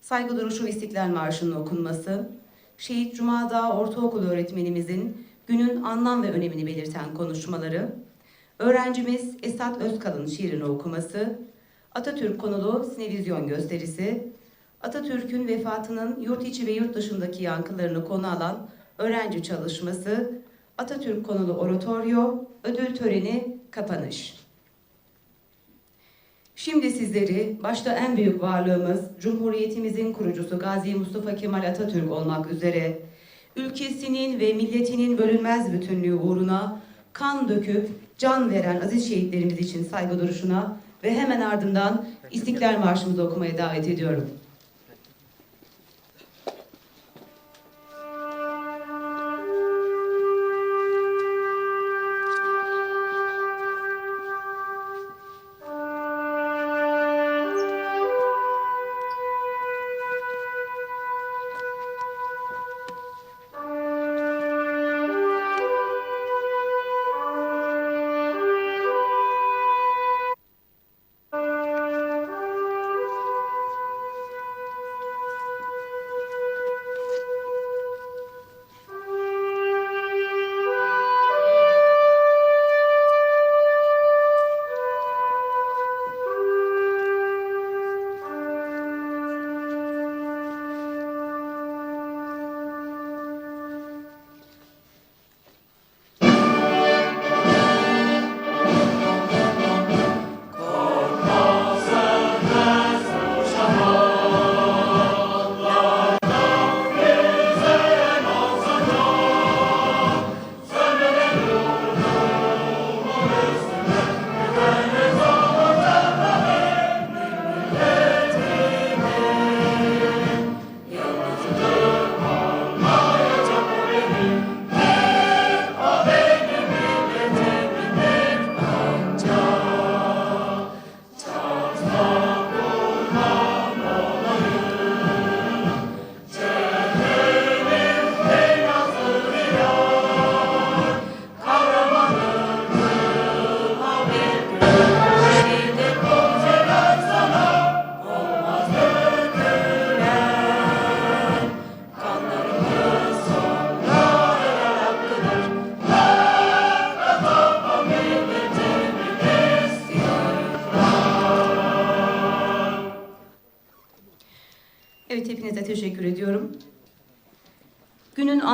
saygı duruşu İstiklal Marşı'nın okunması, Şehit Cuma Dağı Ortaokulu öğretmenimizin günün anlam ve önemini belirten konuşmaları, öğrencimiz Esat Özkal'ın şiirini okuması, Atatürk konulu sinevizyon gösterisi, Atatürk'ün vefatının yurt içi ve yurt dışındaki yankılarını konu alan öğrenci çalışması, Atatürk konulu oratoryo, ödül töreni, kapanış. Şimdi sizleri başta en büyük varlığımız Cumhuriyetimizin kurucusu Gazi Mustafa Kemal Atatürk olmak üzere ülkesinin ve milletinin bölünmez bütünlüğü uğruna kan döküp can veren aziz şehitlerimiz için saygı duruşuna ve hemen ardından İstiklal Marşımızı okumaya davet ediyorum.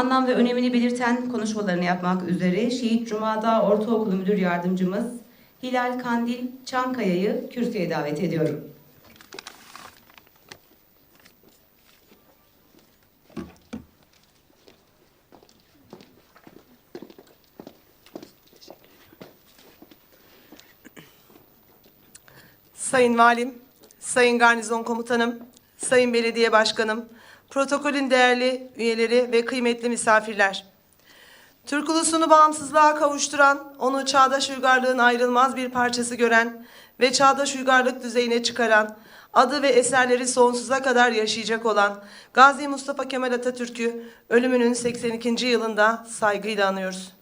Anlam ve önemini belirten konuşmalarını yapmak üzere Şehit Cuma'da Ortaokulu Müdür Yardımcımız Hilal Kandil Çankaya'yı kürsüye davet ediyorum. Sayın Valim, Sayın Garnizon Komutanım, Sayın Belediye Başkanım, protokolün değerli üyeleri ve kıymetli misafirler. Türk ulusunu bağımsızlığa kavuşturan, onu çağdaş uygarlığın ayrılmaz bir parçası gören ve çağdaş uygarlık düzeyine çıkaran, adı ve eserleri sonsuza kadar yaşayacak olan Gazi Mustafa Kemal Atatürk'ü ölümünün 82. yılında saygıyla anıyoruz.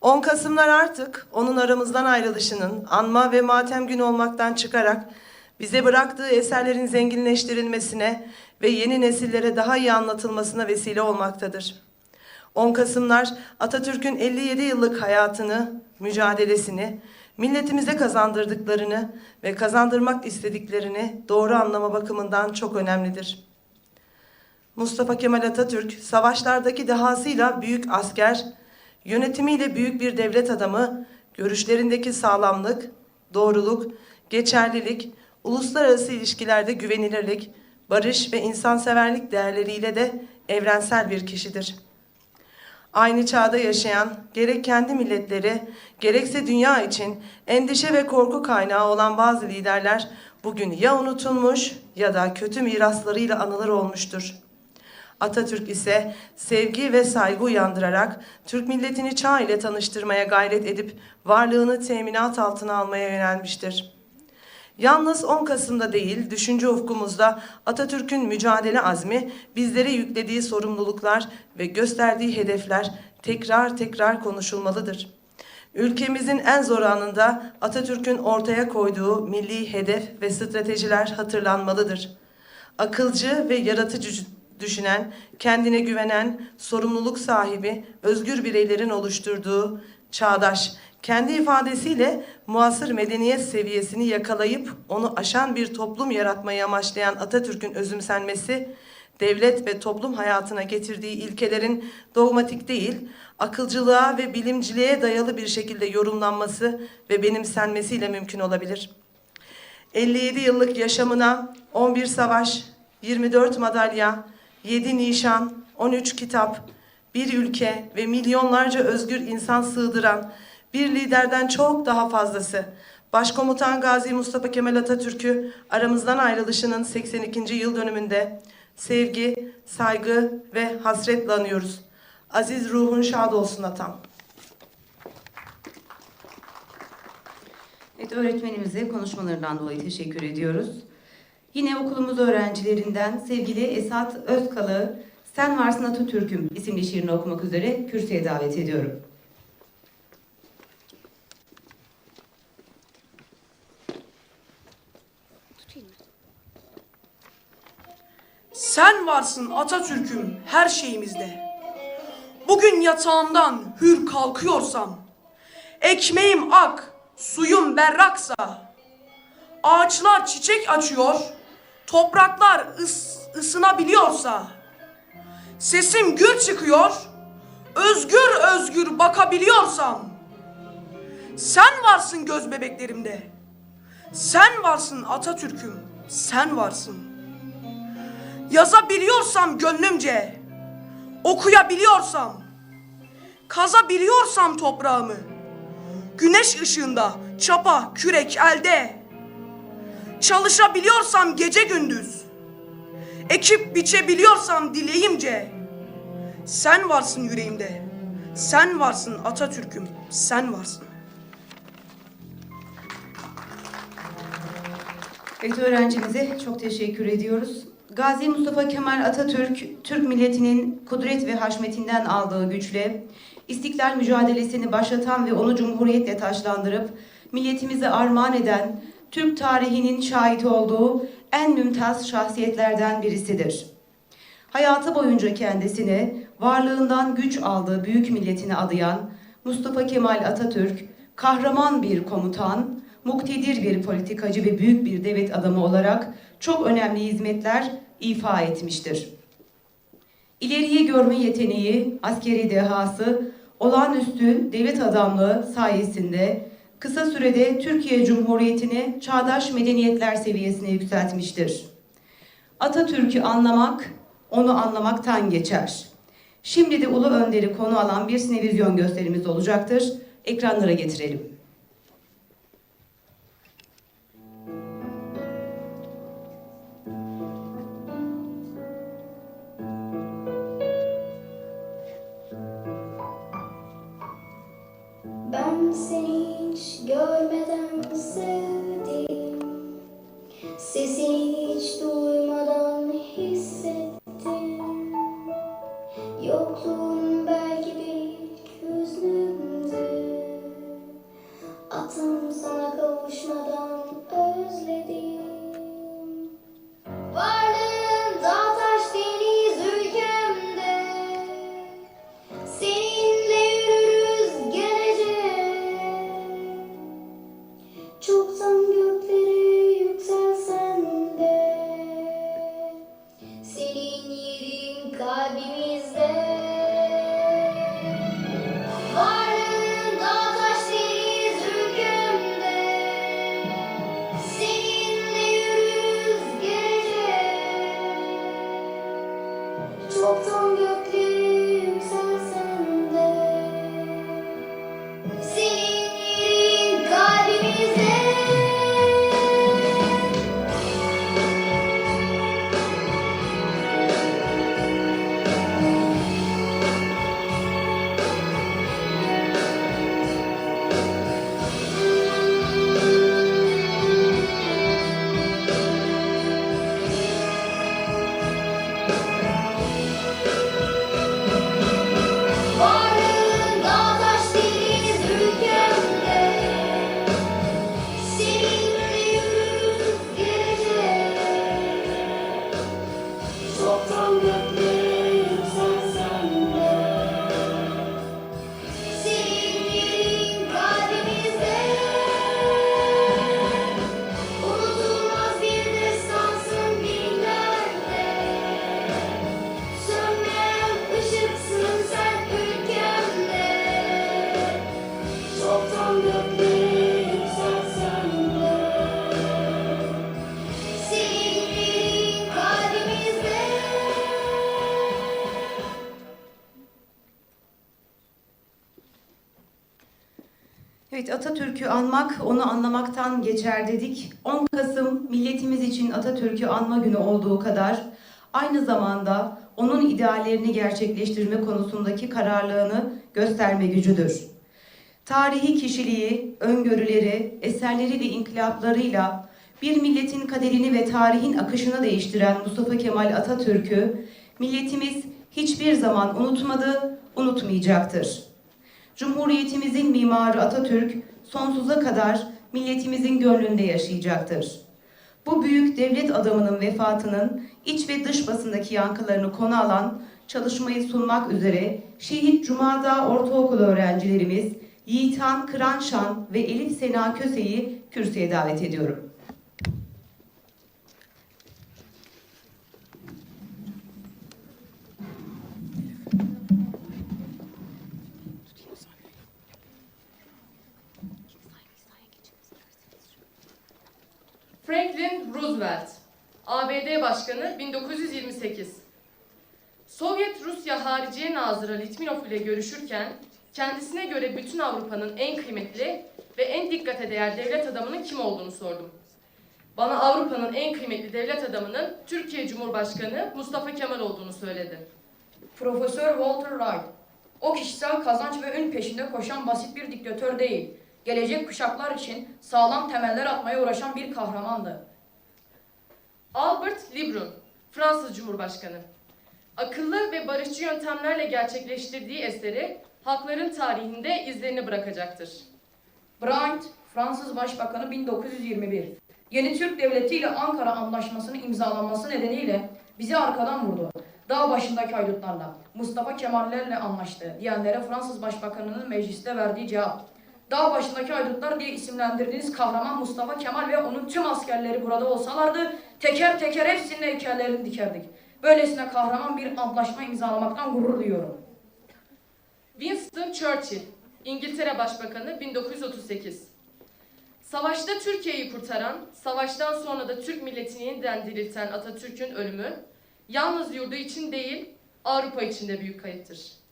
10 Kasımlar artık onun aramızdan ayrılışının anma ve matem günü olmaktan çıkarak bize bıraktığı eserlerin zenginleştirilmesine ve yeni nesillere daha iyi anlatılmasına vesile olmaktadır. 10 Kasımlar Atatürk'ün 57 yıllık hayatını, mücadelesini, milletimize kazandırdıklarını ve kazandırmak istediklerini doğru anlama bakımından çok önemlidir. Mustafa Kemal Atatürk savaşlardaki dehasıyla büyük asker, yönetimiyle büyük bir devlet adamı, görüşlerindeki sağlamlık, doğruluk, geçerlilik, uluslararası ilişkilerde güvenilirlik, barış ve insanseverlik değerleriyle de evrensel bir kişidir. Aynı çağda yaşayan gerek kendi milletleri gerekse dünya için endişe ve korku kaynağı olan bazı liderler bugün ya unutulmuş ya da kötü miraslarıyla anılır olmuştur. Atatürk ise sevgi ve saygı uyandırarak Türk milletini çağ ile tanıştırmaya gayret edip varlığını teminat altına almaya yönelmiştir. Yalnız 10 Kasım'da değil, düşünce ufkumuzda Atatürk'ün mücadele azmi, bizlere yüklediği sorumluluklar ve gösterdiği hedefler tekrar tekrar konuşulmalıdır. Ülkemizin en zor anında Atatürk'ün ortaya koyduğu milli hedef ve stratejiler hatırlanmalıdır. akılcı ve yaratıcı düşünen, kendine güvenen, sorumluluk sahibi, özgür bireylerin oluşturduğu çağdaş, kendi ifadesiyle muasır medeniyet seviyesini yakalayıp onu aşan bir toplum yaratmayı amaçlayan Atatürk'ün özümsenmesi, devlet ve toplum hayatına getirdiği ilkelerin dogmatik değil, akılcılığa ve bilimciliğe dayalı bir şekilde yorumlanması ve benimsenmesiyle mümkün olabilir. 57 yıllık yaşamına 11 savaş, 24 madalya, 7 nişan, 13 kitap, bir ülke ve milyonlarca özgür insan sığdıran bir liderden çok daha fazlası. Başkomutan Gazi Mustafa Kemal Atatürk'ü aramızdan ayrılışının 82. yıl dönümünde sevgi, saygı ve hasretle anıyoruz. Aziz ruhun şad olsun atam. Evet, öğretmenimize konuşmalarından dolayı teşekkür ediyoruz. Yine okulumuz öğrencilerinden sevgili Esat Özkalı, Sen Varsın Atatürk'üm isimli şiirini okumak üzere kürsüye davet ediyorum. Sen varsın Atatürk'üm her şeyimizde. Bugün yatağımdan hür kalkıyorsam, ekmeğim ak, suyum berraksa, ağaçlar çiçek açıyor, topraklar ıs, ısınabiliyorsa, sesim gür çıkıyor, özgür özgür bakabiliyorsam, sen varsın göz bebeklerimde, sen varsın Atatürk'üm, sen varsın. Yazabiliyorsam gönlümce, okuyabiliyorsam, kazabiliyorsam toprağımı, güneş ışığında, çapa, kürek elde, çalışabiliyorsam gece gündüz, ekip biçebiliyorsam dileğimce, sen varsın yüreğimde, sen varsın Atatürk'üm, sen varsın. Evet öğrencimize çok teşekkür ediyoruz. Gazi Mustafa Kemal Atatürk, Türk milletinin kudret ve haşmetinden aldığı güçle istiklal mücadelesini başlatan ve onu cumhuriyetle taşlandırıp milletimize armağan eden Türk tarihinin şahit olduğu en mümtaz şahsiyetlerden birisidir. Hayatı boyunca kendisine varlığından güç aldığı büyük milletine adayan Mustafa Kemal Atatürk, kahraman bir komutan, muktedir bir politikacı ve büyük bir devlet adamı olarak çok önemli hizmetler ifa etmiştir. İleriyi görme yeteneği, askeri dehası, olağanüstü devlet adamlığı sayesinde kısa sürede Türkiye Cumhuriyeti'ni çağdaş medeniyetler seviyesine yükseltmiştir. Atatürk'ü anlamak, onu anlamaktan geçer. Şimdi de Ulu Önder'i konu alan bir sinevizyon gösterimiz olacaktır. Ekranlara getirelim. your mother. voltando Evet Atatürk'ü anmak onu anlamaktan geçer dedik. 10 Kasım milletimiz için Atatürk'ü anma günü olduğu kadar aynı zamanda onun ideallerini gerçekleştirme konusundaki kararlılığını gösterme gücüdür. Tarihi kişiliği, öngörüleri, eserleri ve inkılaplarıyla bir milletin kaderini ve tarihin akışını değiştiren Mustafa Kemal Atatürk'ü milletimiz hiçbir zaman unutmadı, unutmayacaktır. Cumhuriyetimizin mimarı Atatürk sonsuza kadar milletimizin gönlünde yaşayacaktır. Bu büyük devlet adamının vefatının iç ve dış basındaki yankılarını konu alan çalışmayı sunmak üzere Şehit Cumada Ortaokulu öğrencilerimiz Yiğitan Kıranşan ve Elif Sena Köse'yi kürsüye davet ediyorum. Franklin Roosevelt, ABD Başkanı 1928. Sovyet Rusya Hariciye Nazırı Litvinov ile görüşürken kendisine göre bütün Avrupa'nın en kıymetli ve en dikkate değer devlet adamının kim olduğunu sordum. Bana Avrupa'nın en kıymetli devlet adamının Türkiye Cumhurbaşkanı Mustafa Kemal olduğunu söyledi. Profesör Walter Wright. O kişisel kazanç ve ün peşinde koşan basit bir diktatör değil. Gelecek kuşaklar için sağlam temeller atmaya uğraşan bir kahramandı. Albert Lebrun, Fransız Cumhurbaşkanı. Akıllı ve barışçı yöntemlerle gerçekleştirdiği eseri halkların tarihinde izlerini bırakacaktır. Brandt, Fransız Başbakanı 1921. Yeni Türk Devleti ile Ankara Anlaşması'nın imzalanması nedeniyle bizi arkadan vurdu. Dağ başındaki haydutlarla, Mustafa Kemallerle anlaştı diyenlere Fransız Başbakanı'nın mecliste verdiği cevap. Dağ başındaki haydutlar diye isimlendirdiğiniz kahraman Mustafa Kemal ve onun tüm askerleri burada olsalardı teker teker hepsinin heykellerini dikerdik. Böylesine kahraman bir antlaşma imzalamaktan gurur duyuyorum. Winston Churchill, İngiltere Başbakanı 1938. Savaşta Türkiye'yi kurtaran, savaştan sonra da Türk milletini yeniden dirilten Atatürk'ün ölümü, yalnız yurdu için değil, Avrupa için de büyük kayıptır.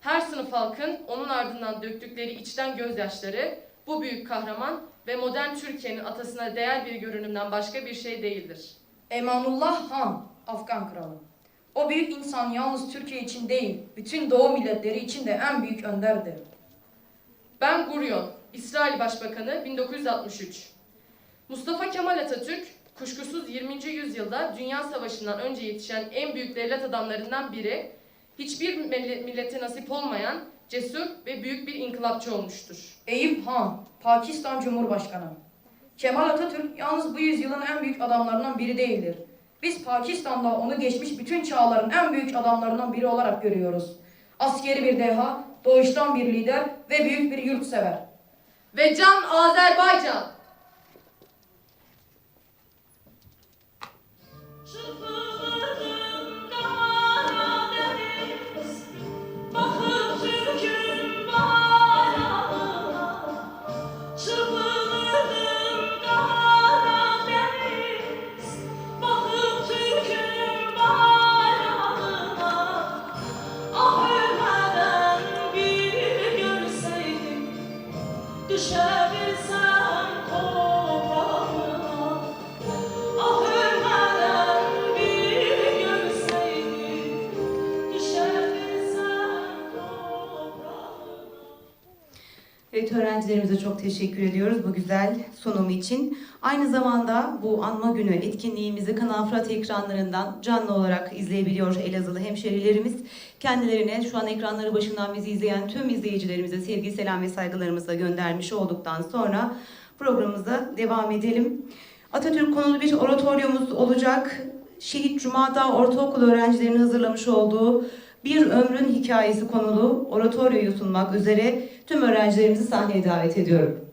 Her sınıf halkın onun ardından döktükleri içten gözyaşları, bu büyük kahraman ve modern Türkiye'nin atasına değer bir görünümden başka bir şey değildir. Emanullah Han, Afgan kralı. O büyük insan yalnız Türkiye için değil, bütün Doğu milletleri için de en büyük önderdir. Ben Gurion, İsrail Başbakanı 1963. Mustafa Kemal Atatürk, kuşkusuz 20. yüzyılda Dünya Savaşı'ndan önce yetişen en büyük devlet adamlarından biri, hiçbir millet- millete nasip olmayan cesur ve büyük bir inkılapçı olmuştur. Eyüp Han, Pakistan Cumhurbaşkanı. Kemal Atatürk yalnız bu yüzyılın en büyük adamlarından biri değildir. Biz Pakistan'da onu geçmiş bütün çağların en büyük adamlarından biri olarak görüyoruz. Askeri bir deha, doğuştan bir lider ve büyük bir yurtsever. Ve Can Azerbaycan! Çıpılırım show. Öğrencilerimize çok teşekkür ediyoruz bu güzel sunum için. Aynı zamanda bu anma günü etkinliğimizi Kanal Fırat ekranlarından canlı olarak izleyebiliyor Elazığlı hemşerilerimiz. Kendilerine şu an ekranları başından bizi izleyen tüm izleyicilerimize sevgi, selam ve saygılarımızla göndermiş olduktan sonra programımıza devam edelim. Atatürk konulu bir oratoryomuz olacak. Şehit Cuma'da ortaokul öğrencilerinin hazırlamış olduğu bir ömrün hikayesi konulu oratoryoyu sunmak üzere tüm öğrencilerimizi sahneye davet ediyorum.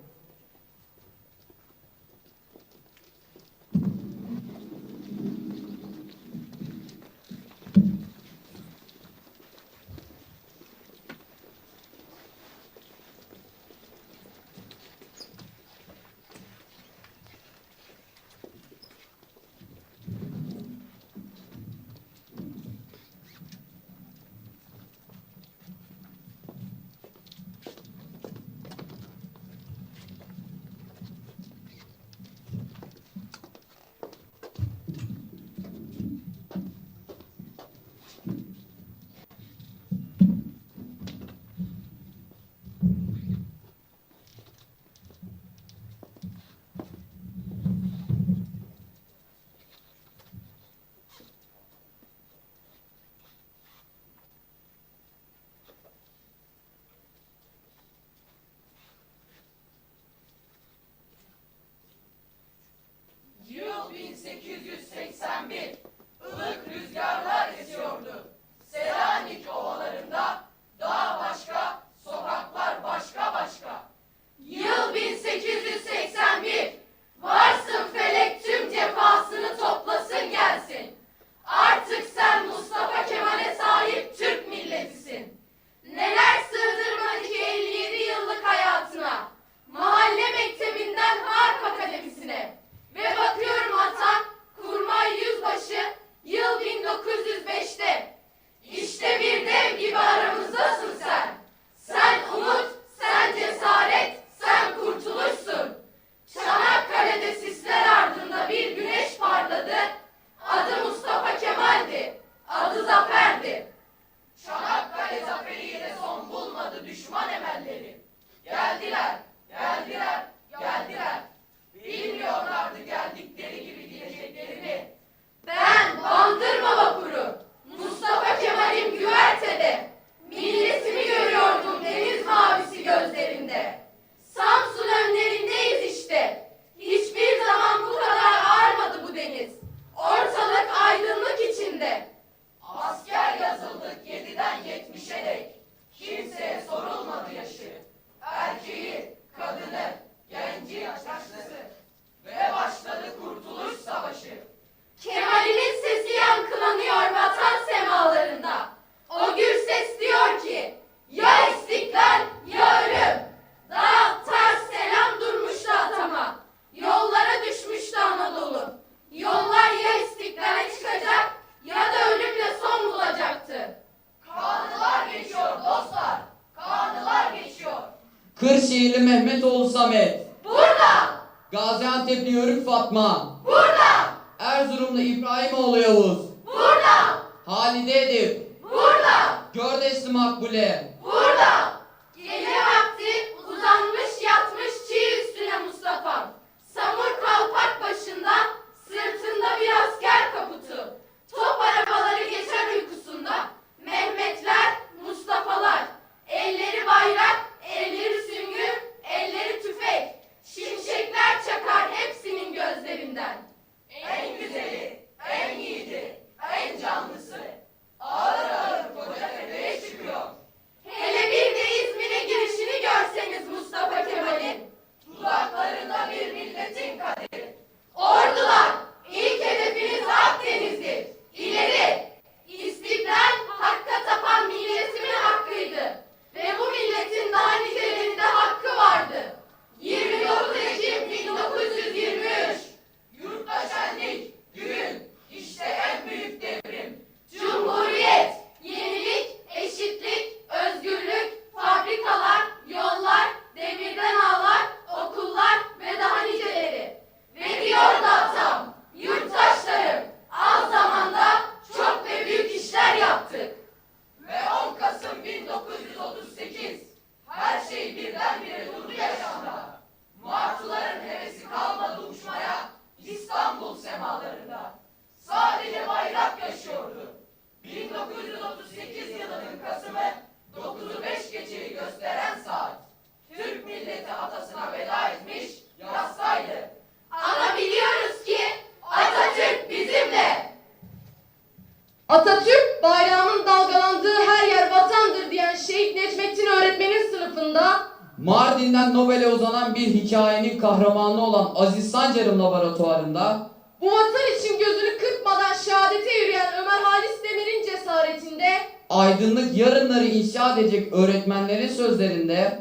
vatanı inşa edecek öğretmenlerin sözlerinde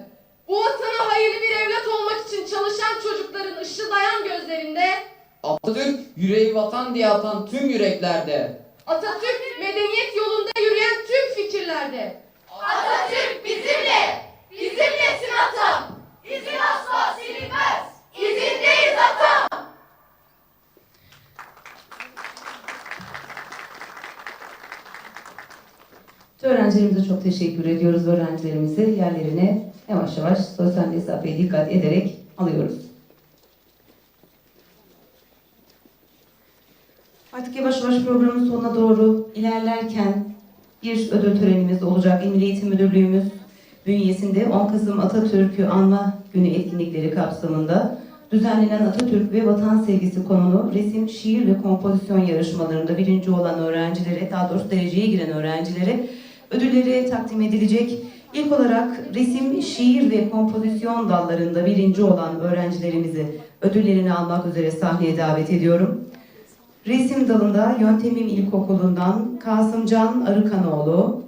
bu vatana hayırlı bir evlat olmak için çalışan çocukların ışıldayan gözlerinde Atatürk yüreği vatan diye atan tüm yüreklerde Atatürk medeniyet yolunda yürüyen tüm fikirlerde Atatürk bizimle, bizimlesin atam. İzin asla silinmez. İzindeyiz atam. Öğrencilerimize çok teşekkür ediyoruz. Öğrencilerimizi yerlerine yavaş yavaş sosyal mesafeye dikkat ederek alıyoruz. Artık yavaş yavaş programın sonuna doğru ilerlerken bir ödül törenimiz olacak. Emniyet Eğitim Müdürlüğümüz bünyesinde 10 Kasım Atatürk'ü anma günü etkinlikleri kapsamında düzenlenen Atatürk ve Vatan Sevgisi konulu resim, şiir ve kompozisyon yarışmalarında birinci olan öğrencilere, daha doğrusu dereceye giren öğrencilere ödülleri takdim edilecek. İlk olarak resim, şiir ve kompozisyon dallarında birinci olan öğrencilerimizi ödüllerini almak üzere sahneye davet ediyorum. Resim dalında Yöntemim İlkokulu'ndan Kasımcan Arıkanoğlu,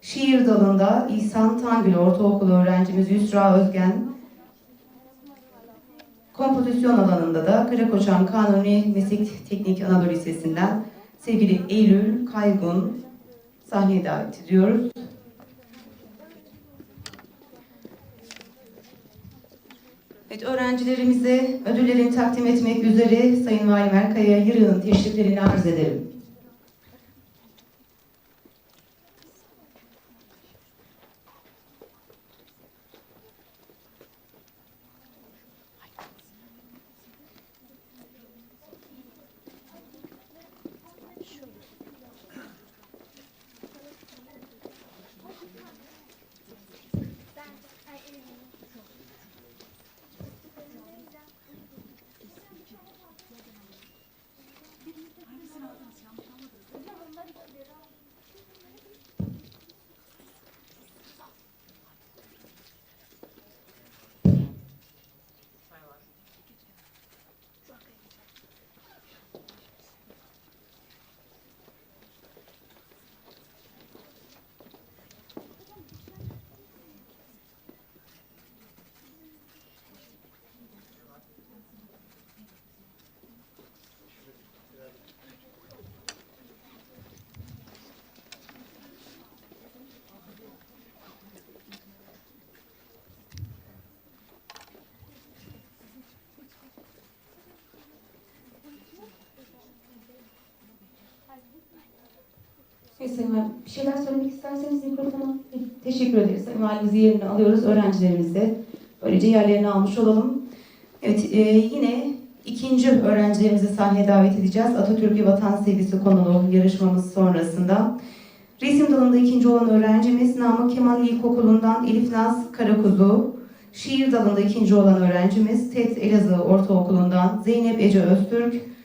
şiir dalında İhsan Tangül Ortaokulu öğrencimiz Yusra Özgen, kompozisyon alanında da Karakoçan Kanuni Meslek Teknik Anadolu Lisesi'nden sevgili Eylül Kaygun sahneye davet ediyoruz. Evet, öğrencilerimize ödüllerini takdim etmek üzere Sayın Valim Erkaya Yırık'ın teşriflerini arz ederim. Evet Sayın Valim, bir şeyler söylemek isterseniz mikrofona. Teşekkür ederiz. Sayın Valimizi yerine alıyoruz. Öğrencilerimiz de böylece yerlerini almış olalım. Evet, e, yine ikinci öğrencilerimizi sahneye davet edeceğiz. Atatürk ve Vatan Sevgisi konulu yarışmamız sonrasında. Resim dalında ikinci olan öğrencimiz Namık Kemal İlkokulu'ndan Elif Naz Karakuzu. Şiir dalında ikinci olan öğrencimiz TET Elazığ Ortaokulu'ndan Zeynep Ece Öztürk.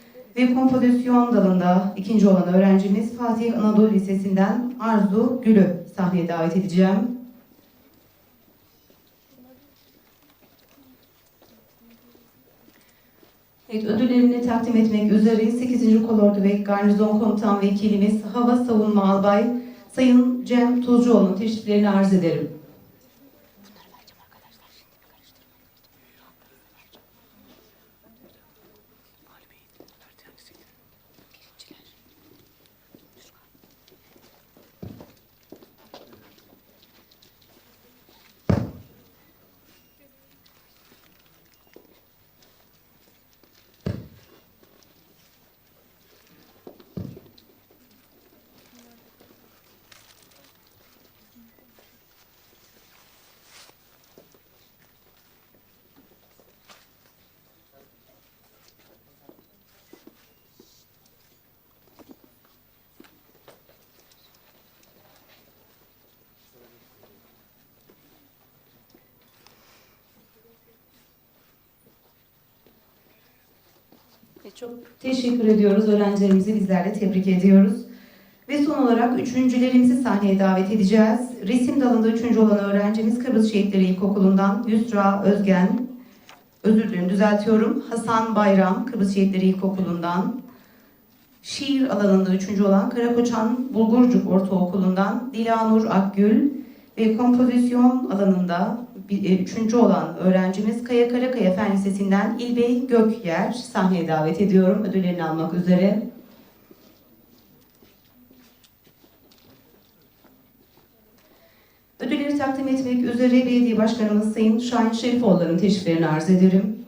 Ve kompozisyon dalında ikinci olan öğrencimiz Fatih Anadolu Lisesi'nden Arzu Gül'ü sahneye davet edeceğim. Evet, ödüllerini takdim etmek üzere 8. Kolordu ve Garnizon Komutan Vekilimiz Hava Savunma Albay Sayın Cem Tuzcuoğlu'nun teşriflerini arz ederim. Çok teşekkür ediyoruz. Öğrencilerimizi bizler de tebrik ediyoruz. Ve son olarak üçüncülerimizi sahneye davet edeceğiz. Resim dalında üçüncü olan öğrencimiz Kıbrıs Şehitleri İlkokulu'ndan Yusra Özgen. Özür dilerim düzeltiyorum. Hasan Bayram Kıbrıs Şehitleri İlkokulu'ndan. Şiir alanında üçüncü olan Karakoçan Bulgurcuk Ortaokulu'ndan Dilanur Akgül ve kompozisyon alanında e, üçüncü olan öğrencimiz Kaya Karakaya Fen Lisesi'nden İlbey Gökyer sahneye davet ediyorum ödüllerini almak üzere. Ödülleri takdim etmek üzere belediye başkanımız Sayın Şahin Şerifoğulları'nın teşriflerini arz ederim.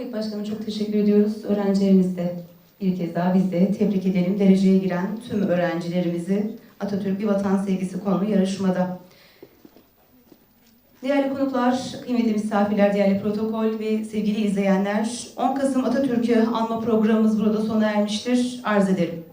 Evet başkanım çok teşekkür ediyoruz. Öğrencilerimiz de bir kez daha biz de tebrik edelim. Dereceye giren tüm öğrencilerimizi Atatürk Bir Vatan Sevgisi konulu yarışmada. Değerli konuklar, kıymetli misafirler, değerli protokol ve sevgili izleyenler, 10 Kasım Atatürk'ü anma programımız burada sona ermiştir. Arz ederim.